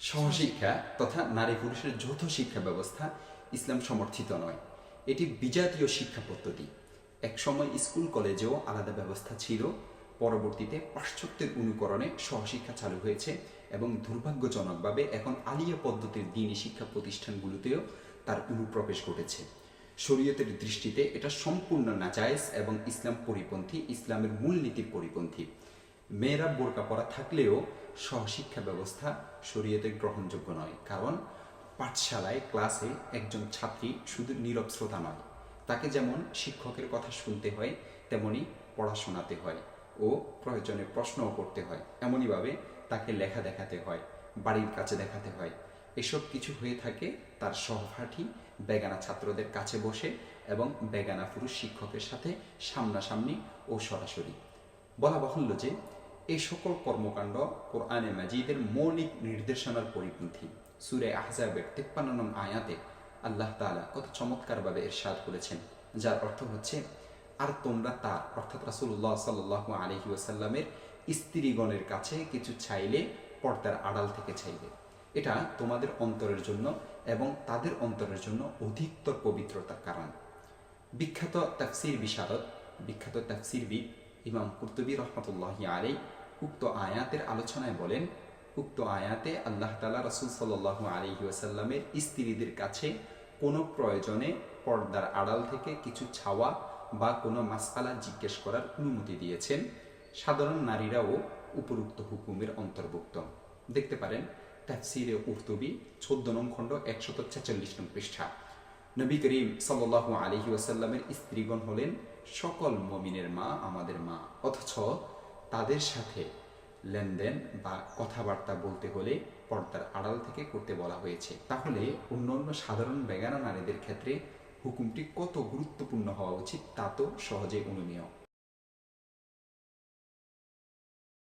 সহশিক্ষা তথা নারী পুরুষের যৌথ শিক্ষা ব্যবস্থা ইসলাম সমর্থিত নয়। এটি বিজাতীয় শিক্ষা পদ্ধতি। একসময় স্কুল, কলেজেও আলাদা ব্যবস্থা ছিল। পরবর্তীতে পাশ্চাত্যের অনুকরণে সহশিক্ষা চালু হয়েছে এবং দুর্ভাগ্যজনকভাবে এখন আলিয়া পদ্ধতির দিনী শিক্ষা প্রতিষ্ঠানগুলোতেও তার অনুপ্রবেশ ঘটেছে। শরীয়তের দৃষ্টিতে এটা সম্পূর্ণ নাজায়েজ এবং ইসলাম পরিপন্থী, ইসলামের মূলনীতির পরিপন্থী। মেয়েরা বোরকা পরা থাকলেও সহশিক্ষা ব্যবস্থা শরীয়তে গ্রহণযোগ্য নয়। কারণ পাঠশালায় ক্লাসে একজন ছাত্রী শুধু নীরব শ্রোতা নয়, তাকে যেমন শিক্ষকের কথা শুনতে হয়, তেমনি পড়াশোনাতে হয় ও প্রয়োজনে প্রশ্নও করতে হয়। এমনইভাবে তাকে লেখা দেখাতে হয়, বাড়ির কাছে দেখাতে হয়। এসব কিছু হয়ে থাকে তার সহপাঠী বেগানা ছাত্রদের কাছে বসে এবং বেগানা পুরুষ শিক্ষকের সাথে সামনাসামনি ও সরাসরি। বলা বাহুল্য যে এই সকল কর্মকাণ্ড কোরআনে মাজিদের মৌলিক নির্দেশনার পরিপন্থী। সুরে আহজাবের তেপ্পান্ন আয়াতে আল্লাহ তাআলা কত চমৎকারভাবে এরশাদ করেছেন, যার অর্থ হচ্ছে, আর তোমরা তার অর্থাৎ রাসূলুল্লাহ সাল্লাল্লাহু আলাইহি ওয়াসাল্লামের স্ত্রীগণের কাছে কিছু চাইলে পর্দার আড়াল থেকে চাইবে। এটা তোমাদের অন্তরের জন্য এবং তাদের অন্তরের জন্য অধিকতর পবিত্রতার কারণ। বিখ্যাত তাফসির বিশারদ, বিখ্যাত তাফসিরবিদ ইমাম কুর্তুবী রহমতুল্লাহ আলী উক্ত আয়াতের আলোচনায় বলেন, উক্ত আয়াতে আল্লাহ তালা রসুল সাল্লাহ আলী ওয়াসাল্লামের স্ত্রীদের কাছে কোনো প্রয়োজনে পর্দার আড়াল থেকে কিছু ছাওয়া বা কোনো মাসআলা জিজ্ঞেস করার অনুমতি দিয়েছেন। সাধারণ নারীরাও উপরুক্ত হুকুমের অন্তর্ভুক্ত। দেখতে পারেন, তাফসিরে উর্তুবি চোদ্দ নং খণ্ড একশত ছেচল্লিশ নং পৃষ্ঠা। নবী করিম সাল্লাল্লাহু আলহি ওয়াসাল্লামের স্ত্রীগণ হলেন সকল মমিনের মা, আমাদের মা। অথচ তাদের সাথে লেনদেন বা কথাবার্তা বলতে হলে পর্দার আড়াল থেকে করতে বলা হয়েছে। তাহলে অন্য অন্য সাধারণ বেগানা নারীদের ক্ষেত্রে হুকুমটি কত গুরুত্বপূর্ণ হওয়া উচিত তা তো সহজে অনুমেয়।